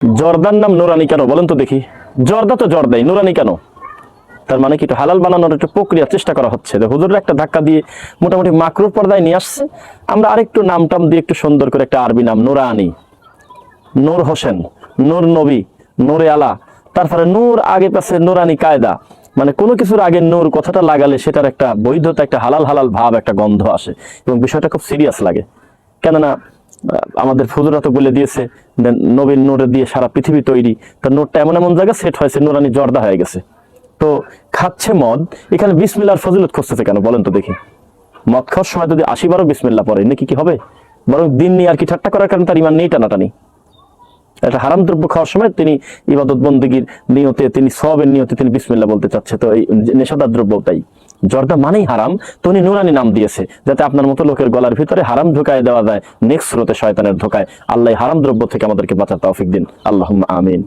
জর্দার নাম নোরানি কেন? বলেন তো দেখি। জর্দা তো জর্দাই, নোরানি কেন? তার মানে কি একটু হালাল বানানোর একটা প্রক্রিয়া চেষ্টা করা হচ্ছে। হুজুরের একটা ধাক্কা দিয়ে মোটামুটি মাকরুর পর্দায় নিয়ে আসছে। আমরা আরেকটু নাম টাম দিয়ে একটু সুন্দর করে একটা আরবি নাম, নোরানি। নূর হোসেন, নূর নবী, নূরে আলা। তারপরে নূর আগে পাশে নুরানি কায়দা। মানে কোনো কিছুর আগে নূর কথাটা লাগালে সেটার একটা বৈধতা, একটা হালাল হালাল ভাব, একটা গন্ধ আসে। এবং বিষয়টা খুব সিরিয়াস লাগে। কেননা আমাদের ফুজুরা তো বলে দিয়েছে নবীন নূরে দিয়ে সারা পৃথিবী তৈরি। তার নোটটা এমন এমন জায়গায় সেট হয়েছে, নোরানি জর্দা হয়ে গেছে। তো খাচ্ছে মদ, এখানে বিসমিল্লার ফজিলত খুঁজতেছে কেন বলেন তো দেখি। মদ খাওয়ার সময় যদি আশি বারো বিসমিল্লা পড়ে, নাকি কি হবে? বরং দিন নিয়ে আর কি ঠাট্টা করার কারণে তার ইমান নেই টানাটানি। একটা হারাম দ্রব্য খাওয়ার সময় তিনি ইবাদত বন্দীগীর নিয়তে, তিনি সবের নিয়তে তিনি বিসমিল্লা বলতে চাচ্ছে, তো এই নেশাদার দ্রব্য তাই। জর্দা মানেই হারাম। তো উনি নুরানি নাম দিয়েছে, যাতে আপনার মতো লোকের গলার ভিতরে হারাম ঢুকায় দেওয়া যায়, নেক্সট স্রোতে শয়তানের ঢোকায় আল্লাহ হারাম দ্রব্য থেকে আমাদেরকে বাঁচার তৌফিক দিন। আল্লাহ আমিন।